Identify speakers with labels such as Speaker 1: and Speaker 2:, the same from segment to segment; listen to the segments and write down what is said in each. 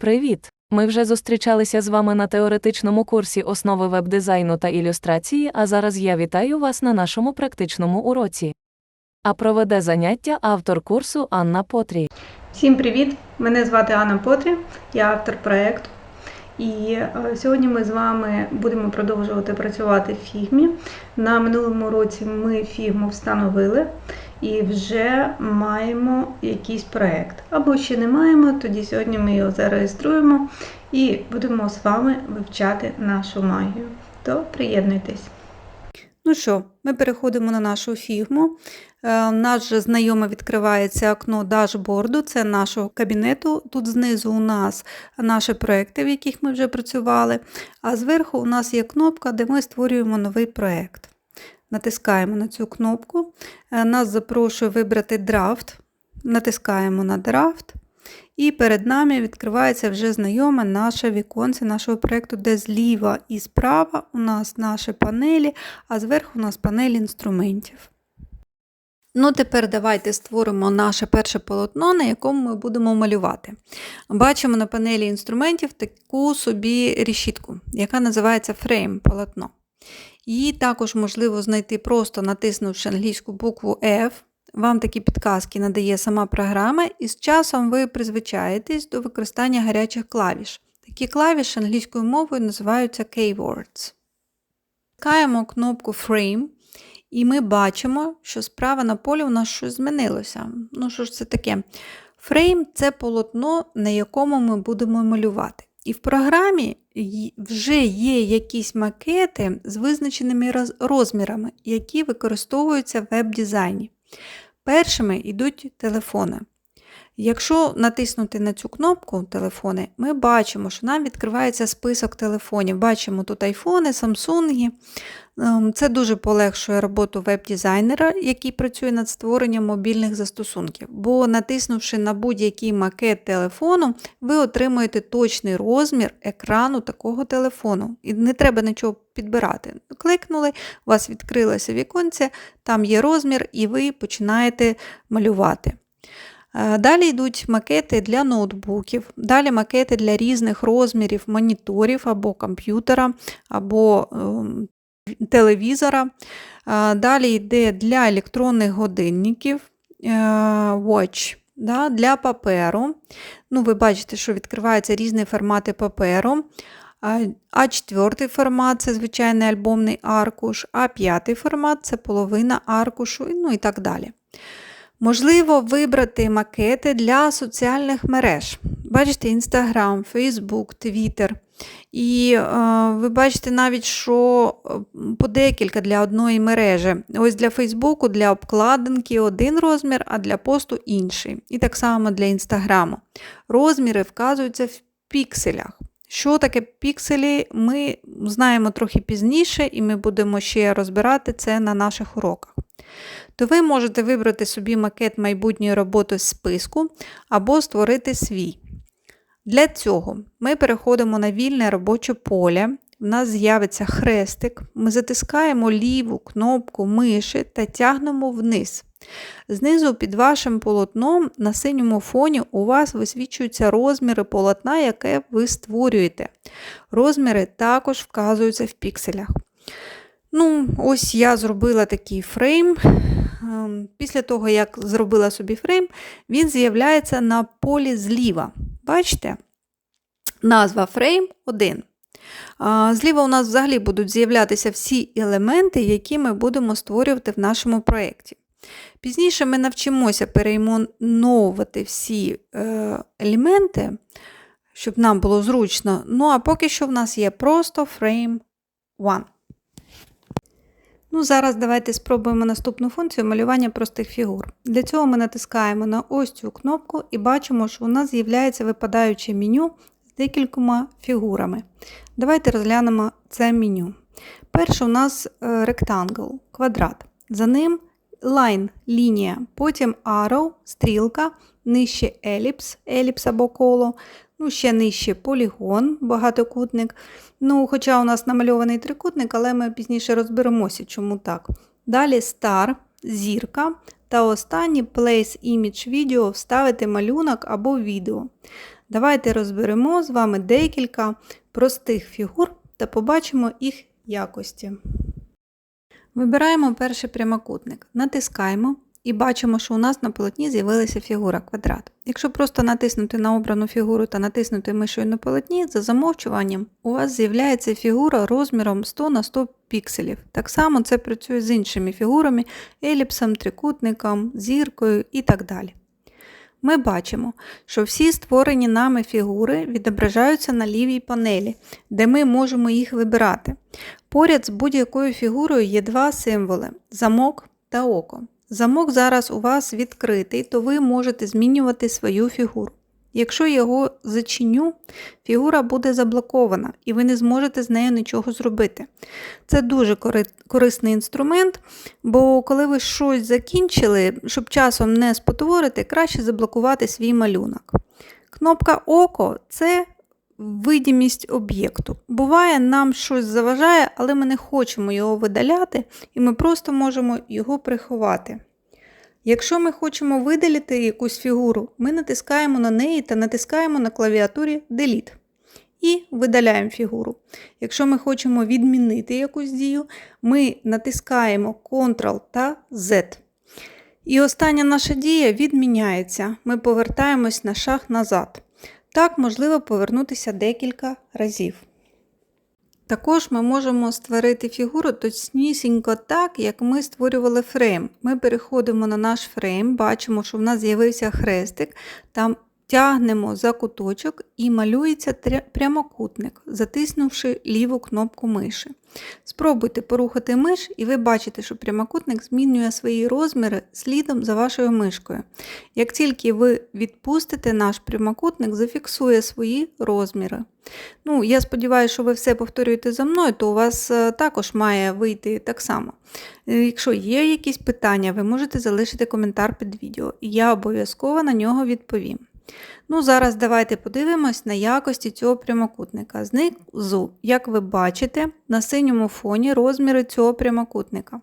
Speaker 1: Привіт! Ми вже зустрічалися з вами на теоретичному курсі основи веб-дизайну та ілюстрації, а зараз я вітаю вас на нашому практичному уроці. А проведе заняття автор курсу Анна Потрі.
Speaker 2: Всім привіт! Мене звати Анна Потрі, я автор проєкту. І е, сьогодні ми з вами будемо продовжувати працювати в фігмі. На минулому році ми фігму встановили і вже маємо якийсь проєкт. Або ще не маємо, тоді сьогодні ми його зареєструємо і будемо з вами вивчати нашу магію. То приєднуйтесь.
Speaker 3: Ну що, ми переходимо на нашу фігму. Е, У нас же відкривається окно дашборду, це нашого кабінету. Тут знизу у нас наші проекти, в яких ми вже працювали, а зверху у нас є кнопка, де ми створюємо новий проект. Натискаємо на цю кнопку. Е, Нас запрошує вибрати драфт. Натискаємо на драфт. І перед нами відкривається вже знайоме наше віконце нашого проєкту, де зліва і справа у нас наші панелі, а зверху у нас панель інструментів. Ну, тепер давайте створимо наше перше полотно, на якому ми будемо малювати. Бачимо на панелі інструментів таку собі решітку, яка називається фрейм полотно. Її також можливо знайти просто натиснувши англійську букву F. Вам такі підказки надає сама програма, і з часом ви призвичаєтесь до використання гарячих клавіш. Такі клавіші англійською мовою називаються keywords. Тикаємо кнопку Frame, і ми бачимо, що справа на полі у нас щось змінилося. Ну, що ж це таке? Фрейм це полотно, на якому ми будемо малювати. І в програмі вже є якісь макети з визначеними розмірами, які використовуються в веб-дизайні. Першими йдуть телефони. Якщо натиснути на цю кнопку телефони, ми бачимо, що нам відкривається список телефонів. Бачимо тут айфони, самсунги. Ем, Це дуже полегшує роботу веб-дизайнера, який працює над створенням мобільних застосунків. Бо натиснувши на будь-який макет телефону, ви отримуєте точний розмір екрану такого телефону. І не треба нічого підбирати. Кликнули, у вас відкрилося віконце, там є розмір, і ви починаєте малювати. Е, Далі йдуть макети для ноутбуків, далі макети для різних розмірів моніторів або комп'ютера, або ем, телевізора. Е, Далі йде для електронних годинників е, watch, да, для паперу. Ну, ви бачите, що відкриваються різні формати паперу. А- А4 формат це звичайний альбомний аркуш, А5 формат це половина аркушу, ну і так далі. Можливо вибрати макети для соціальних мереж. Бачите, Instagram, Facebook, Twitter. І е, ви бачите навіть, що е, по декілька для одної мережі. Ось для Фейсбуку, для обкладинки один розмір, а для посту інший. І так само для Інстаграму. Розміри вказуються в пікселях. Що таке пікселі, ми знаємо трохи пізніше, і ми будемо ще розбирати це на наших уроках. То ви можете вибрати собі макет майбутньої роботи з списку або створити свій. Для цього ми переходимо на вільне робоче поле. В нас з'явиться хрестик. Ми затискаємо ліву кнопку миші та тягнемо вниз. Знизу під вашим полотном на синьому фоні у вас висвічуються розміри полотна, яке ви створюєте. Розміри також вказуються в пікселях. Ну, ось я зробила такий фрейм. Ем, Після того, як зробила собі фрейм, він з'являється на полі зліва. Бачите? Назва фрейм 1. Зліва у нас взагалі будуть з'являтися всі елементи, які ми будемо створювати в нашому проєкті. Пізніше ми навчимося перейменовувати всі е, елементи, щоб нам було зручно. Ну а поки що в нас є просто frame 1. Ну, зараз давайте спробуємо наступну функцію малювання простих фігур. Для цього ми натискаємо на ось цю кнопку і бачимо, що у нас з'являється випадаюче меню декількома фігурами. Давайте розглянемо це меню. Перше у нас е, rectangle, квадрат. За ним line, лінія, потім arrow, стрілка, нижче еліпс, еліпс або коло, ну, ще нижче полігон, багатокутник. Ну, хоча у нас намальований трикутник, але ми пізніше розберемося, чому так. Далі star, зірка. Та останнє Place Image Video вставити малюнок або відео. Давайте розберемо з вами декілька простих фігур та побачимо їх якості. Вибираємо перший прямокутник, натискаємо і бачимо, що у нас на полотні з'явилася фігура квадрат. Якщо просто натиснути на обрану фігуру та натиснути мишою на полотні, за замовчуванням у вас з'являється фігура розміром 100 на 100 пікселів. Так само це працює з іншими фігурами, еліпсом, трикутником, зіркою і так далі. Ми бачимо, що всі створені нами фігури відображаються на лівій панелі, де ми можемо їх вибирати. Поряд з будь-якою фігурою є два символи замок та око. Замок зараз у вас відкритий, то ви можете змінювати свою фігуру. Якщо його зачиню, фігура буде заблокована і ви не зможете з нею нічого зробити. Це дуже корисний інструмент, бо коли ви щось закінчили, щоб часом не спотворити, краще заблокувати свій малюнок. Кнопка Око це видимість об'єкту. Буває, нам щось заважає, але ми не хочемо його видаляти, і ми просто можемо його приховати. Якщо ми хочемо видалити якусь фігуру, ми натискаємо на неї та натискаємо на клавіатурі Delete. І видаляємо фігуру. Якщо ми хочемо відмінити якусь дію, ми натискаємо Ctrl та Z. І остання наша дія відміняється. Ми повертаємось на шаг назад. Так можливо повернутися декілька разів. Також ми можемо створити фігуру точнісінько так, як ми створювали фрейм. Ми переходимо на наш фрейм, бачимо, що в нас з'явився хрестик, там тягнемо за куточок і малюється прямокутник, затиснувши ліву кнопку миші. Спробуйте порухати миш, і ви бачите, що прямокутник змінює свої розміри слідом за вашою мишкою. Як тільки ви відпустите, наш прямокутник зафіксує свої розміри. Ну, я сподіваюся, що ви все повторюєте за мною, то у вас е, також має вийти так само. Е, Якщо є якісь питання, ви можете залишити коментар під відео, і я обов'язково на нього відповім. Ну, зараз давайте подивимось на якості цього прямокутника. Знизу, як ви бачите, на синьому фоні розміри цього прямокутника.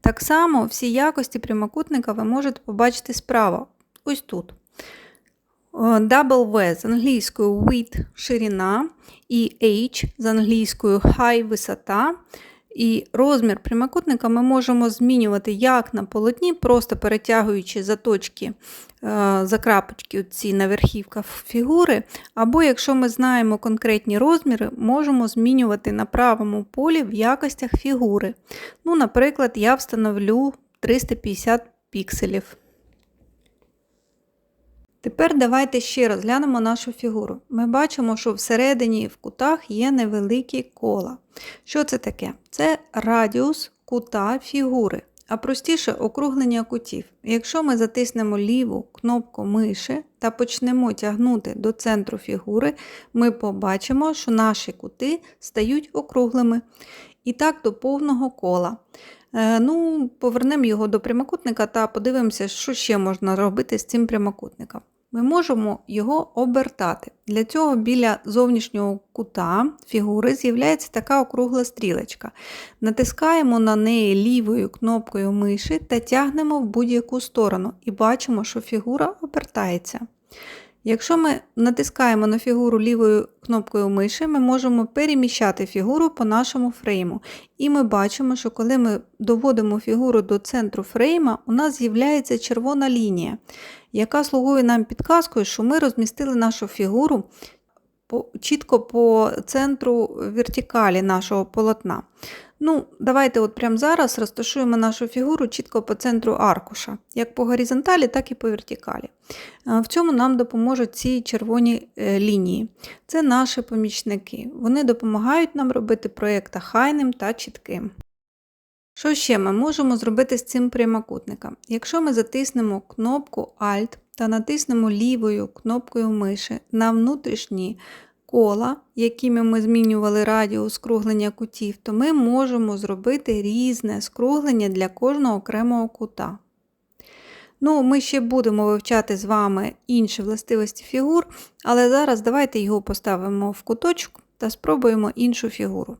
Speaker 3: Так само всі якості прямокутника ви можете побачити справа, ось тут. Е, Double V з англійською width – ширина, і H з англійською high – висота. І розмір прямокутника ми можемо змінювати як на полотні, просто перетягуючи заточки, е, закрапочки ці на верхівках фігури, або якщо ми знаємо конкретні розміри, можемо змінювати на правому полі в якостях фігури. Ну, Наприклад, я встановлю 350 пікселів. Тепер давайте ще розглянемо нашу фігуру. Ми бачимо, що всередині в кутах є невеликі кола. Що це таке? Це радіус кута фігури, а простіше округлення кутів. Якщо ми затиснемо ліву кнопку миші та почнемо тягнути до центру фігури, ми побачимо, що наші кути стають округлими. І так до повного кола. Е, Ну, Повернемо його до прямокутника та подивимося, що ще можна робити з цим прямокутником. Ми можемо його обертати. Для цього біля зовнішнього кута фігури з'являється така округла стрілочка. Натискаємо на неї лівою кнопкою миші та тягнемо в будь-яку сторону і бачимо, що фігура обертається. Якщо ми натискаємо на фігуру лівою кнопкою миші, ми можемо переміщати фігуру по нашому фрейму. І ми бачимо, що коли ми доводимо фігуру до центру фрейма, у нас з'являється червона лінія, яка слугує нам підказкою, що ми розмістили нашу фігуру по, чітко по центру вертикалі нашого полотна. Ну, Давайте от прямо зараз розташуємо нашу фігуру чітко по центру аркуша, як по горизонталі, так і по вертикалі. В цьому нам допоможуть ці червоні е, лінії. Це наші помічники. Вони допомагають нам робити проєкт хайним та чітким. Що ще ми можемо зробити з цим прямокутником? Якщо ми затиснемо кнопку Alt та натиснемо лівою кнопкою миші на внутрішні кола, якими ми змінювали радіус скруглення кутів, то ми можемо зробити різне скруглення для кожного окремого кута. Ну, Ми ще будемо вивчати з вами інші властивості фігур, але зараз давайте його поставимо в куточок та спробуємо іншу фігуру.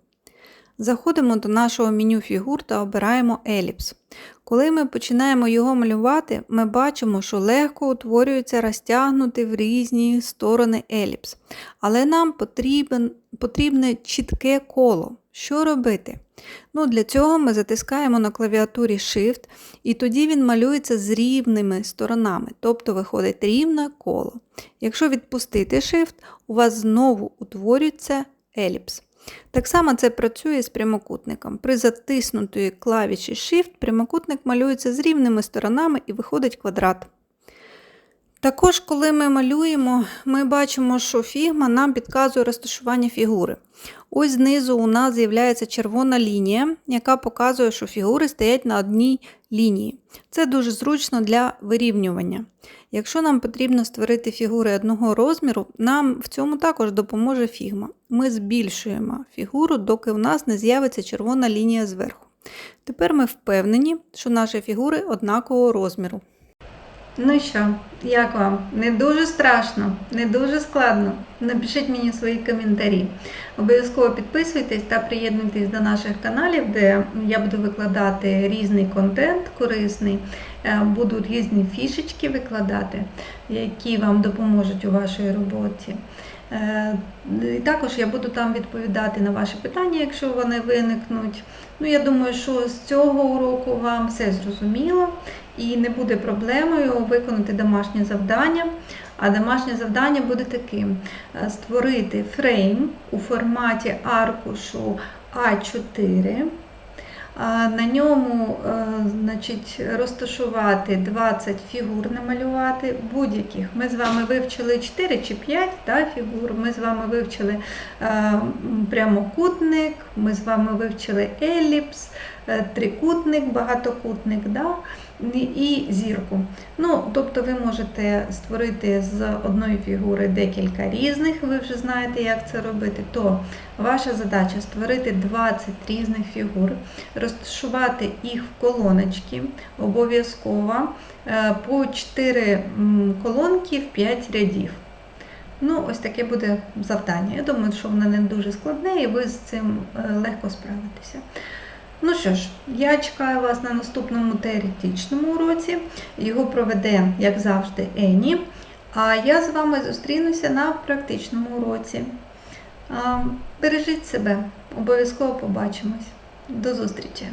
Speaker 4: Заходимо до нашого меню фігур та обираємо еліпс. Коли ми починаємо його малювати, ми бачимо, що легко утворюється розтягнутий в різні сторони еліпс. Але нам потрібен, потрібне чітке коло. Що робити? Ну, для цього ми затискаємо на клавіатурі Shift, і тоді він малюється з рівними сторонами, тобто виходить рівне коло. Якщо відпустити Shift, у вас знову утворюється еліпс. Так само це працює з прямокутником. При затиснутої клавіші Shift прямокутник малюється з рівними сторонами і виходить квадрат. Також, коли ми малюємо, ми бачимо, що фігма нам підказує розташування фігури. Ось знизу у нас з'являється червона лінія, яка показує, що фігури стоять на одній лінії. Це дуже зручно для вирівнювання. Якщо нам потрібно створити фігури одного розміру, нам в цьому також допоможе фігма. Ми збільшуємо фігуру, доки у нас не з'явиться червона лінія зверху. Тепер ми впевнені, що наші фігури однакового розміру.
Speaker 3: Ну що, як вам? Не дуже страшно, не дуже складно. Напишіть мені свої коментарі. Обов'язково підписуйтесь та приєднуйтесь до наших каналів, де я буду викладати різний контент корисний, е, буду різні фішечки викладати, які вам допоможуть у вашій роботі. Е, І також я буду там відповідати на ваші питання, якщо вони виникнуть. Ну, я думаю, що з цього уроку вам все зрозуміло і не буде проблемою виконати домашнє завдання. А домашнє завдання буде таким: Е, створити фрейм у форматі аркушу А4. На ньому е, значить, розташувати 20 фігур, намалювати будь-яких. Ми з вами вивчили 4 чи 5 да, фігур. Ми з вами вивчили е, прямокутник, ми з вами вивчили еліпс, е, трикутник, багатокутник да? І- зірку. Ну, тобто ви можете створити з одної фігури декілька різних, ви вже знаєте, як це робити. То ваша задача створити 20 різних фігур, розташувати їх в колоночки, обов'язково е, по 4 колонки в 5 рядів. Ну, ось таке буде завдання. Я думаю, що воно не дуже складне і ви з цим е, легко справитеся. Ну що ж, я чекаю вас на наступному теоретичному уроці. Його проведе, як завжди, Ені. А я з вами зустрінуся на практичному уроці. Бережіть себе, обов'язково побачимось. До зустрічі!